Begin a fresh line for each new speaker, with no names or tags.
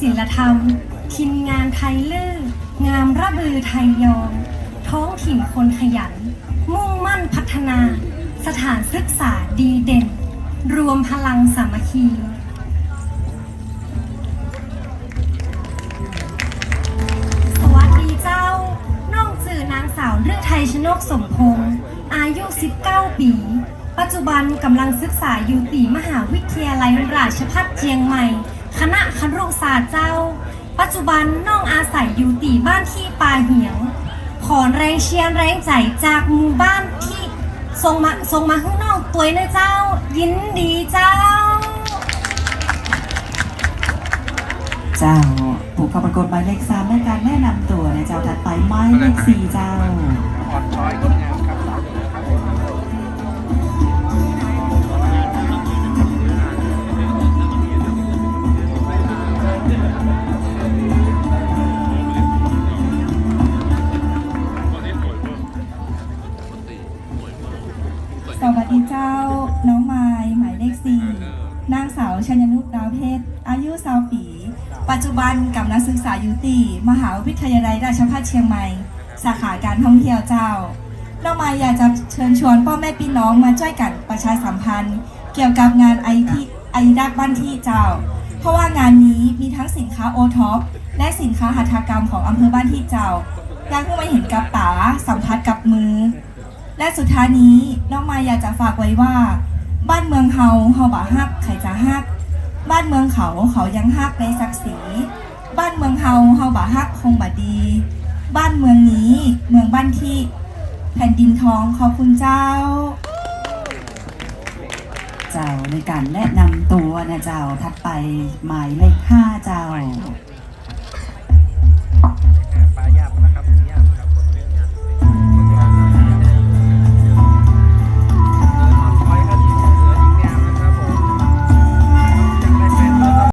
ศิลธรรม ทินงานไทยลื่องามระบือไทยยอง ท้องถิ่นคนขยัน มุ่งมั่นพัฒนา สถานศึกษาดีเด่น รวมพลังสามัคคีสวัสดีเจ้าน้องจือนางสาวเลือไทยชนกสมพงษ์อายุ 19 ปี ปัจจุบันกำลังศึกษาอยู่ตีมหาวิทยาลัยราชภัฏเชียงใหม่ คณะครุศาสตร์เจ้า ปัจจุบันน้องอาศัยอยู่ตีบ้านที่ปาเหียง ขอแรงเชียร์แรงใจจากหมู่บ้านที่ส่งมาส่งมาข้างนอกตัวนะเจ้า ยินดีเจ้า
เจ้า ผู้เข้าประกวดหมายเลขสามและการแนะนำตัวนะเจ้าถัดไปหมายเลขสี่เจ้า
วั
สดีเจ้าน้องไม้หมายเลขสี่นางสาวชัญนุชดาวเพชรอายุสาวปี ปัจจุบันกำลังศึกษาอยู่ตีมหาวิทยาลัยราชภัฏเชียงใหม่ สาขาการท่องเที่ยวเจ้าน้องไม้อยากจะเชิญชวนพ่อแม่พี่น้องมาช่วยกันประชาสัมพันธ์ เกี่ยวกับงานไอที่ไอดักบ้านที่เจ้า เพราะว่างานนี้มีทั้งสินค้าโอท็อปและสินค้าหัตถกรรมของอำเภอบ้านที่เจ้าอยากให้มาเห็นกับตาสัมผัสกับมือ และสุดท้ายนี้น้องมายอยากจะฝากไว้ว่า บ้านเมืองเฮาเฮาบ่ฮักใครจะฮัก บ้านเมืองเขาเขายังฮักในศักดิ์ศรีบ้านเมืองเฮาเฮาบ่ฮักคงบ่ดี บ้านเมืองนี้เมืองบ้านที่แผ่นดินทองขอบคุณเจ้า
เจ้าในการแนะนำตัวนะเจ้าถัดไปหมายเลขห้าเจ้า